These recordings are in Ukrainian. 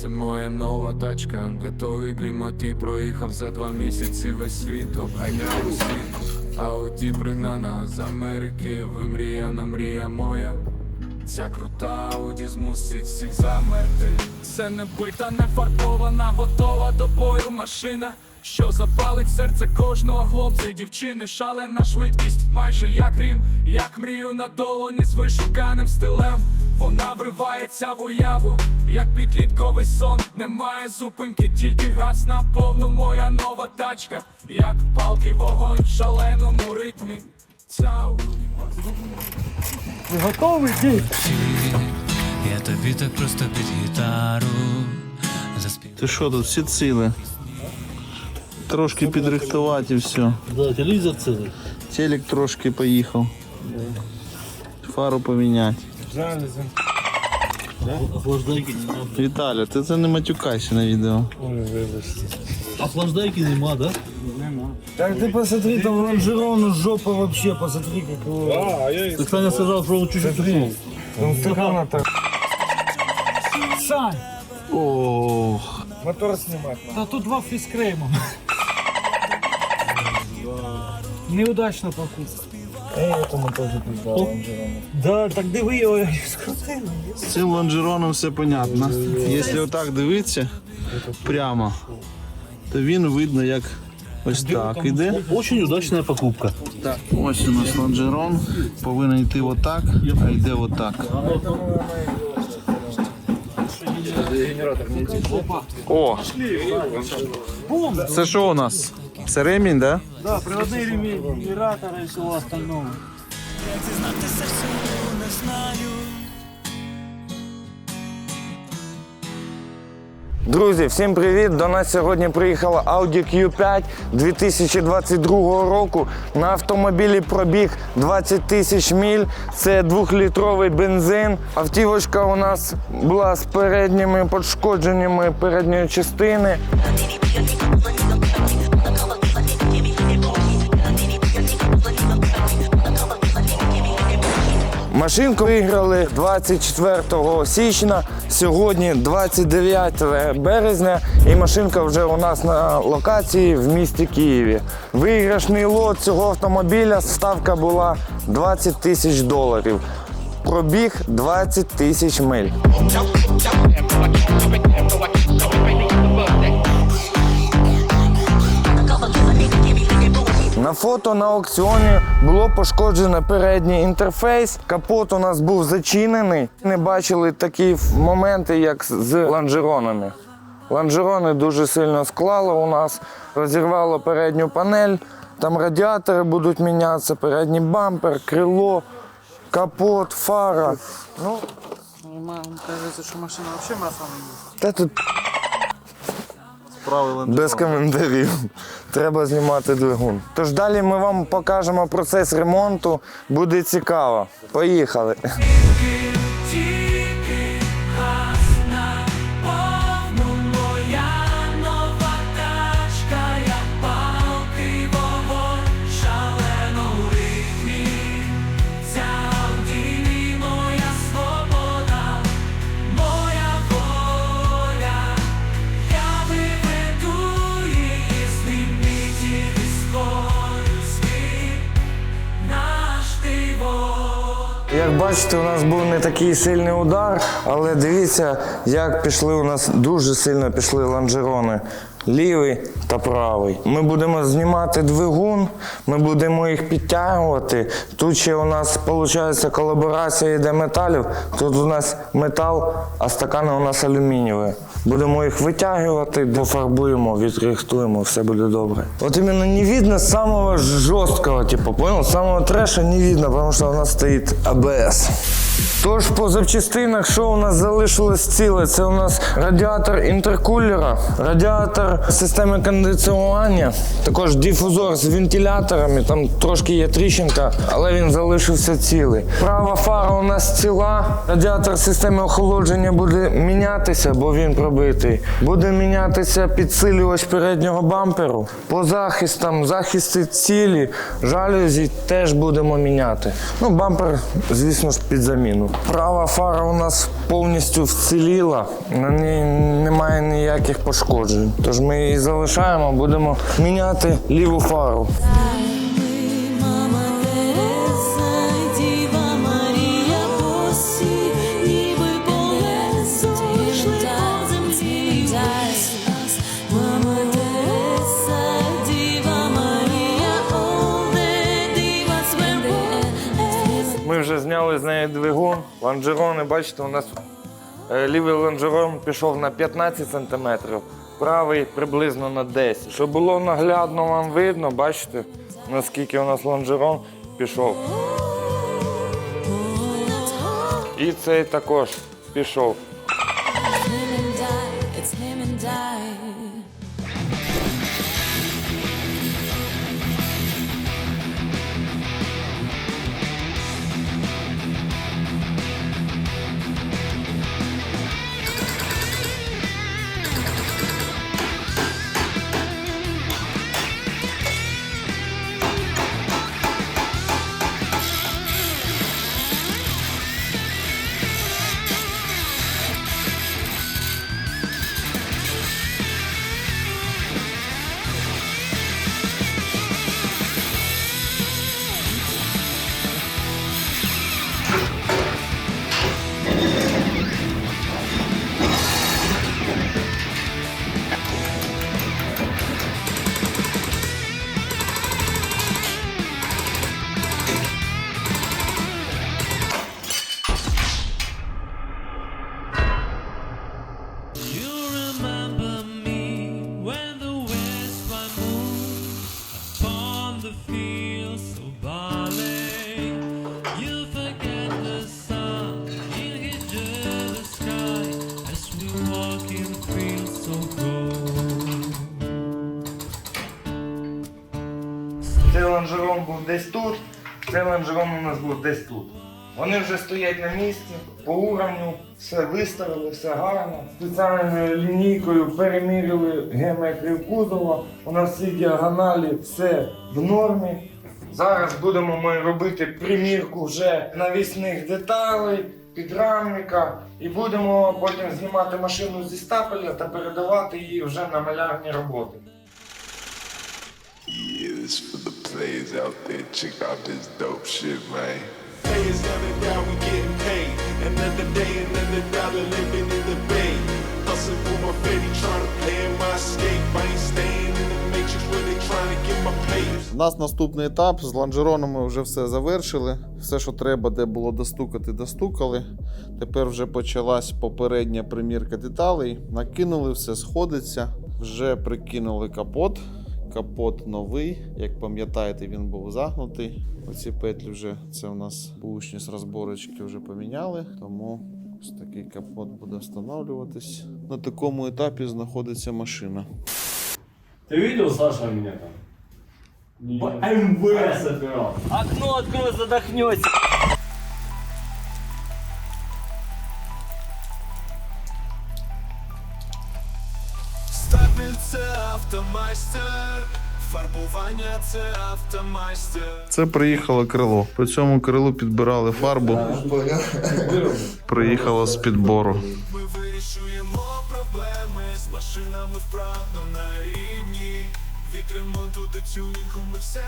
Це моя нова тачка, готовий клімати проїхав за два місяці весь світ, обганяв у світ. Ауді пригнана з Америки, вимріяна мрія моя. Ця крута Ауді змусить всіх замерти. Це не бита, не фарбована, готова до бою машина. Що запалить серце кожного хлопця і дівчини, шалена швидкість, майже як рім, як мрію на долоні з вишуканим стилем. Вона вривається в уяву, як підлітковий сон, немає зупинки, тільки газ на повну моя нова тачка, як палки вогонь в шаленому ритмі. Ця Ауді Я тобі так просто під гітару заспів. Ти що тут всі цілі? Трошки підрихтувати і все. Да. Телек трошки поїхав. Фару поміняти. Охлаждайки нема. Віталя, ти це не матюкайся на відео. Охлаждайки нема, да? Нема. Так ты посмотри, там лонжерону жопа вообще, посмотри, как его... Ты, Саня сказал, что он чуть-чуть сухой. Там стакана так. Сань, Ох, мотор снимать. Та тут два фріскрейма. Неудачна покупка. Эй, этому тоже пизда, лонжерону. Да, так диви його скрутили. з цим лонжероном все понятно. Якщо отак дивитися прямо, то він видно як ось так іде. Очень удачная покупка. Ось у нас лонжерон, повинен йти отак, а йде отак. О! Це що у нас? Це ремінь, да? Да, приводний ремінь, генератор і всього остального. Друзі, всім привіт! До нас сьогодні приїхала Audi Q5 2022 року. На автомобілі пробіг 20 тисяч міль. Це двохлітровий бензин. Автівочка у нас була з передніми пошкодженнями передньої частини. Машинку виграли 24 січня, сьогодні 29 березня, і машинка вже у нас на локації в місті Києві. Виграшний лот цього автомобіля ставка була 20 тисяч доларів. Пробіг 20 тисяч миль. На фото на аукціоні було пошкоджено передній інтерфейс. Капот у нас був зачинений. Не бачили такі моменти, як з- лонжеронами. Лонжерони дуже сильно склало у нас, розірвало передню панель. Там радіатори будуть мінятися, передній бампер, крило, капот, фара. Ну, кажеться, що машина взагалі масла не їсть. та тут Справи Без коментарів. Треба знімати двигун. Тож далі ми вам покажемо процес ремонту. Буде цікаво. Поїхали. Бачите, у нас був не такий сильний удар, але дивіться, як пішли у нас дуже сильно пішли лонжерони. Лівий та правий. Ми будемо знімати двигун, ми будемо їх підтягувати. Тут ще у нас виходить колаборація йде металів. Тут у нас метал, а стакани у нас алюмінієві. Будемо їх витягувати, пофарбуємо, відрихтуємо, все буде добре. От іменно не видно самого жорсткого, типу, понял? Самого треша не видно, тому що у нас стоїть АБС. Тож по запчастинах, що у нас залишилось ціле? Це у нас радіатор інтеркулера, радіатор системи кондиціонування, також дифузор з вентиляторами, там трошки є тріщинка, але він залишився цілий. Права фара у нас ціла, радіатор системи охолодження буде мінятися, бо він пробитий. Буде мінятися підсилювач переднього бамперу. По захистам, захисти цілі, жалюзі теж будемо міняти. Ну, бампер, звісно ж, під заміну. Права фара у нас повністю вціліла, на ній немає ніяких пошкоджень. Тож ми її залишаємо, будемо міняти ліву фару. Зняли з неї двигун, лонжерони. Бачите, у нас е, лівий лонжерон пішов на 15 см, правий приблизно на 10. Щоб було наглядно вам видно, бачите, наскільки у нас лонжерон пішов. І цей також пішов. Лонжерон у нас був десь тут. Вони вже стоять на місці, по уровню, все виставили, все гарно. Спеціальною лінійкою переміряли геометрію кузова. У нас всі діагоналі, все в нормі. Зараз будемо ми робити примірку вже навісних деталей, підрамника і будемо потім знімати машину зі стапеля та передавати її вже на малярні роботи. Players out there. Check out this dope shit, man. Players never down, we getting paid. Another day, another dollar living in the bay. Hustling for my fetty, trying to play in my escape. I ain't staying in the matrix where they trying to get my pay. У нас наступний етап. З лонжеронами вже все завершили. Все, що треба, де було достукати, достукали. Тепер вже почалась попередня примірка деталей. Накинули, все сходиться. Вже прикинули капот. Капот новий. Як пам'ятаєте, він був загнутий. Оці петлі вже це у нас бушні з розборочки вже поміняли. Тому ось такий капот буде встановлюватись. На такому етапі знаходиться машина. Ты видел, Саша, меня там? МВ собирал. Окно открой, задохнется. Стапель це автомайстер. Фарбування це автомайстер. Це приїхало крило. По цьому крилу підбирали фарбу. Приїхало з підбору. Ми вирішуємо проблеми з машинами вправно на рівні. Від ремонту до тюнінгу ми все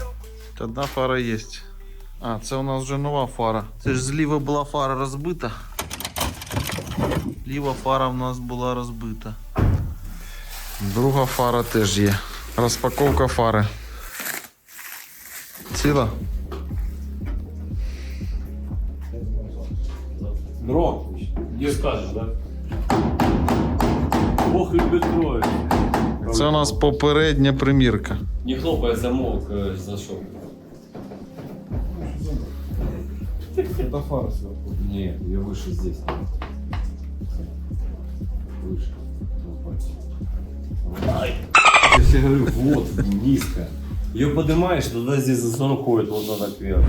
робимо. Одна фара є. А, це у нас вже нова фара. Це ж зліва була фара розбита. Ліва фара в нас була розбита. Друга фара теж є. Розпаковка фари. Ціла? Дрон. Не скажешь, да? Бог любит кровь. Це у нас попередня примірка. Не хлопай замок, э, зашел. Это фара сверху. Нет, ее выше здесь. Выше. Тебе говорю, вот, низко. Ее поднимаешь, тогда здесь заслон уходит, вот надо кверху.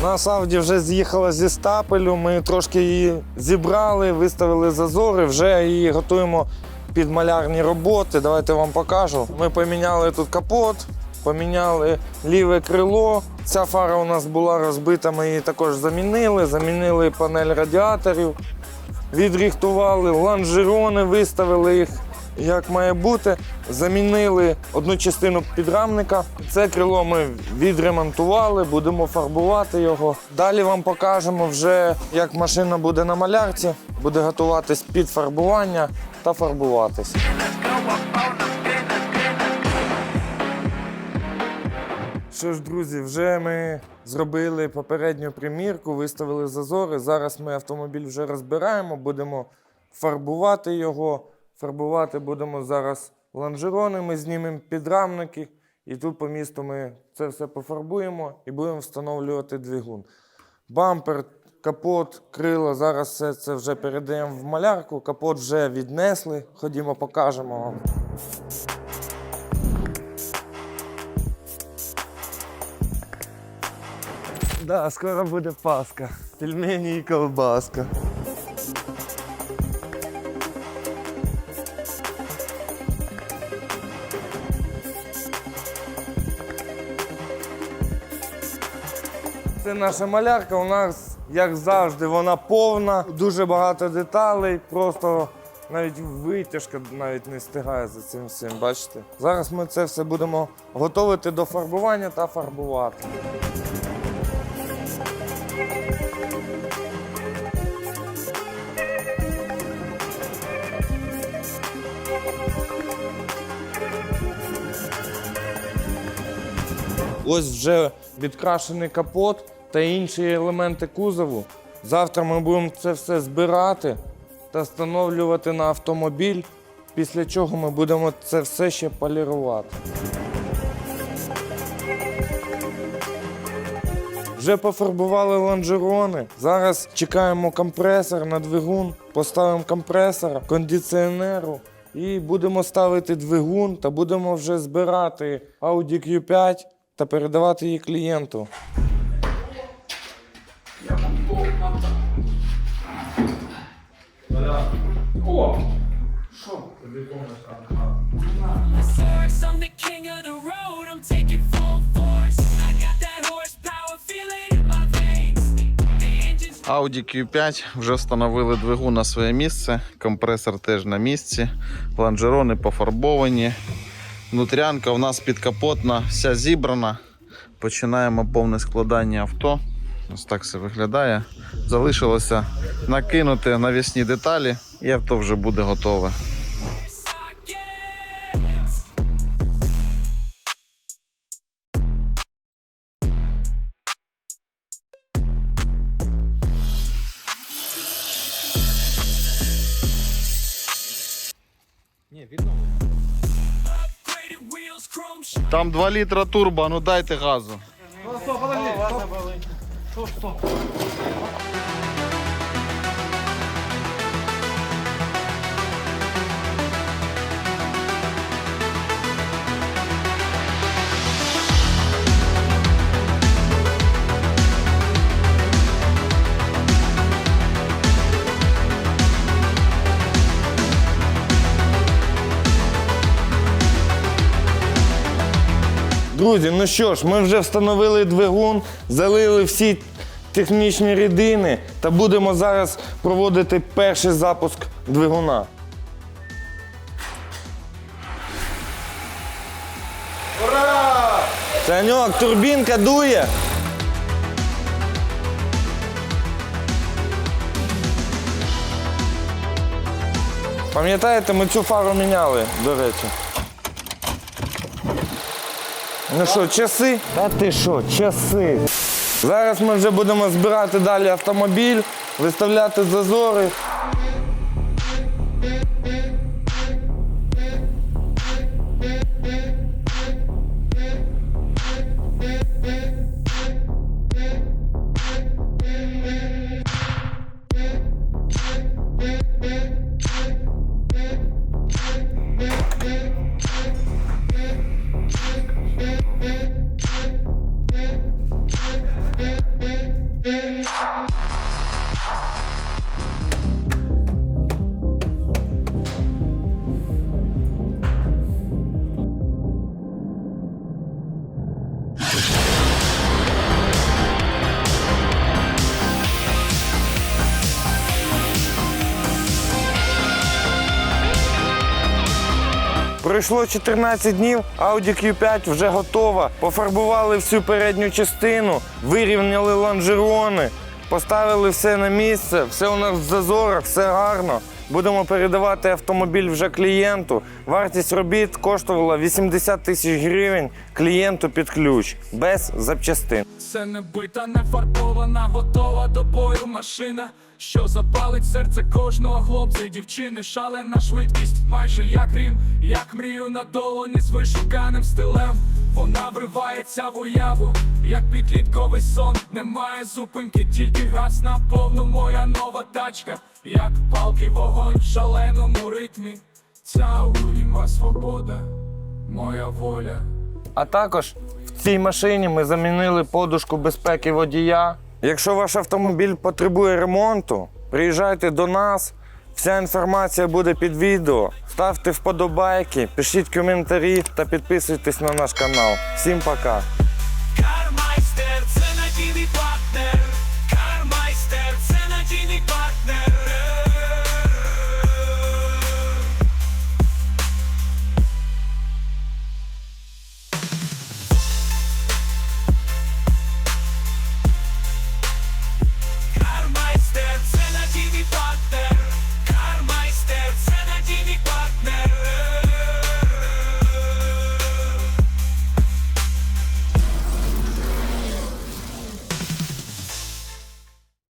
У нас Авді вже з'їхала зі стапелю. Ми трошки її зібрали, виставили зазори, вже її готуємо під малярні роботи. Давайте вам покажу. Ми поміняли тут капот, поміняли ліве крило. Ця фара у нас була розбита, ми її також замінили. Замінили панель радіаторів, відріхтували лонжерони, виставили їх як має бути. Замінили одну частину підрамника. Це крило ми відремонтували, будемо фарбувати його. Далі вам покажемо вже, як машина буде на малярці, буде готуватись під фарбування та фарбуватись. Що ж, друзі, вже ми зробили попередню примірку, виставили зазори. Зараз ми автомобіль вже розбираємо, будемо фарбувати його. Фарбувати будемо зараз лонжерони, ми знімемо підрамники, і тут по місту ми це все пофарбуємо і будемо встановлювати двигун. Бампер, капот, крила. Зараз все це вже передаємо в малярку. Капот вже віднесли. Ходімо, покажемо вам. Да, скоро буде Пасха. Пельмені і колбаска. Це наша малярка. У нас, як завжди, вона повна, дуже багато деталей. Просто навіть витяжка навіть не встигає за цим всім. Бачите? Зараз ми це все будемо готувати до фарбування та фарбувати. Ось вже відкрашений капот та інші елементи кузову. Завтра ми будемо це все збирати та встановлювати на автомобіль, після чого ми будемо це все ще полірувати. Вже пофарбували лонжерони. Зараз чекаємо компресор на двигун, поставимо компресор, кондиціонеру і будемо ставити двигун та будемо вже збирати Audi Q5 та передавати її клієнту. Source, I'm the king of the road. I'm taking full force. I got that horsepower feeling in my veins. The engine's Audi Q5 вже встановили двигун на своє місце, компресор теж на місці, лонжерони пофарбовані. Внутрянка у нас підкапотна, вся зібрана. Починаємо повне складання авто. Ось так все виглядає. Залишилося накинути навісні деталі, і авто вже буде готове. Там 2 літра турбо, ну дайте газу. Çok stop. Друзі, ну що ж, ми вже встановили двигун, залили всі технічні рідини та будемо зараз проводити перший запуск двигуна. Ура! Саньок, турбінка дує. Пам'ятаєте, ми цю фару міняли, до речі. Ну що, часи? Та ти що, часи. Зараз ми вже будемо збирати далі автомобіль, виставляти зазори. Пройшло 14 днів, Audi Q5 вже готова. Пофарбували всю передню частину, вирівняли лонжерони, поставили все на місце, все у нас в зазорах, все гарно. Будемо передавати автомобіль вже клієнту. Вартість робіт коштувала 80 тисяч гривень клієнту під ключ, без запчастин. Це не бита, не фарбована, готова до бою машина, що запалить серце кожного хлопця і дівчини. Шалена швидкість, майже як рім, як мрію на долоні з вишуканим стилем. Вона вривається в уяву, як підлітковий сон. Немає зупинки, тільки газ на повну моя нова тачка, як палки вогонь в шаленому ритмі. Ця уріма свобода, моя воля. А також в цій машині ми замінили подушку безпеки водія. Якщо ваш автомобіль потребує ремонту, приїжджайте до нас. Вся інформація буде під відео. Ставте вподобайки, пишіть коментарі та підписуйтесь на наш канал. Всім пока!